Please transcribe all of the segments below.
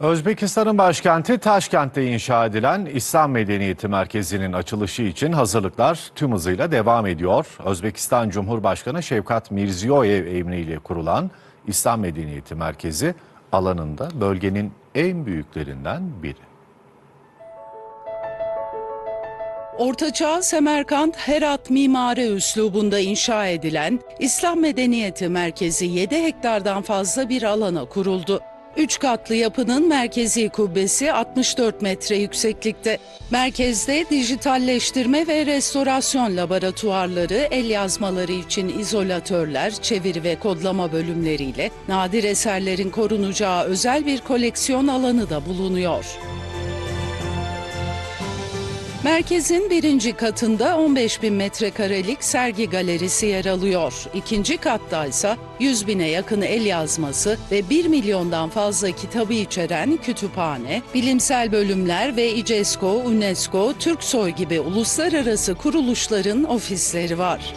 Özbekistan'ın başkenti Taşkent'te inşa edilen İslam Medeniyeti Merkezi'nin açılışı için hazırlıklar tüm hızıyla devam ediyor. Özbekistan Cumhurbaşkanı Şevkat Mirziyoyev emriyle kurulan İslam Medeniyeti Merkezi alanında bölgenin en büyüklerinden biri. Ortaçağ Semerkant Herat mimari üslubunda inşa edilen İslam Medeniyeti Merkezi 7 hektardan fazla bir alana kuruldu. 3 katlı yapının merkezi kubbesi 64 metre yükseklikte. Merkezde dijitalleştirme ve restorasyon laboratuvarları, el yazmaları için izolatörler, çeviri ve kodlama bölümleriyle nadir eserlerin korunacağı özel bir koleksiyon alanı da bulunuyor. Merkezin birinci katında 15 bin metrekarelik sergi galerisi yer alıyor. İkinci katta ise 100 bine yakın el yazması ve 1 milyondan fazla kitabı içeren kütüphane, bilimsel bölümler ve İCESCO, UNESCO, Türksoy gibi uluslararası kuruluşların ofisleri var.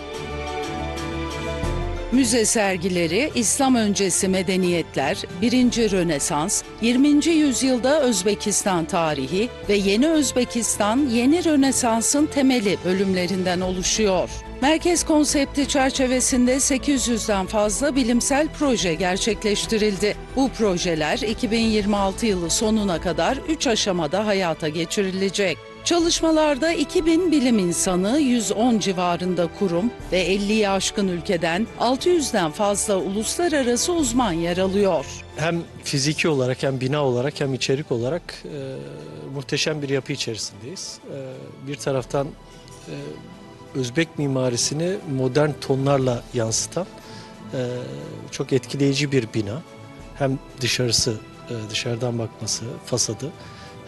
Müze sergileri, İslam öncesi medeniyetler, 1. Rönesans, 20. yüzyılda Özbekistan tarihi ve Yeni Özbekistan, Yeni Rönesans'ın temeli bölümlerinden oluşuyor. Merkez konsepti çerçevesinde 800'den fazla bilimsel proje gerçekleştirildi. Bu projeler 2026 yılı sonuna kadar 3 aşamada hayata geçirilecek. Çalışmalarda 2000 bilim insanı, 110 civarında kurum ve 50'yi aşkın ülkeden 600'den fazla uluslararası uzman yer alıyor. hem fiziki olarak hem bina olarak hem içerik olarak e, muhteşem bir yapı içerisindeyiz. E, bir taraftan e, Özbek mimarisini modern tonlarla yansıtan e, çok etkileyici bir bina. Hem dışarısı, e, dışarıdan bakması, fasadı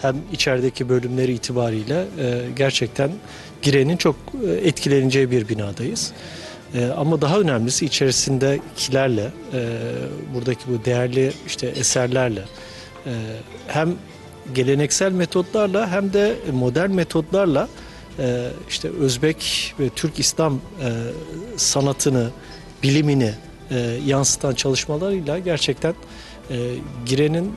hem içerideki bölümleri itibariyle e, gerçekten girenin çok e, etkileneceği bir binadayız. E, ama daha önemlisi içerisindekilerle, e, buradaki bu değerli işte eserlerle e, hem geleneksel metotlarla hem de modern metotlarla e, işte Özbek ve Türk İslam e, sanatını, bilimini e, yansıtan çalışmalarıyla gerçekten e, girenin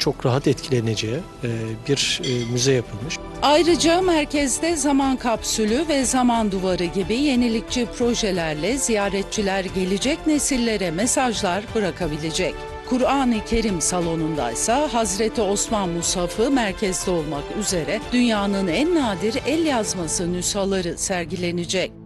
çok rahat etkileneceği e, bir e, müze yapılmış. Ayrıca merkezde zaman kapsülü ve zaman duvarı gibi yenilikçi projelerle ziyaretçiler gelecek nesillere mesajlar bırakabilecek. Kur'an-ı Kerim salonundaysa Hazreti Osman Musaf'ı merkezde olmak üzere dünyanın en nadir el yazması nüshaları sergilenecek.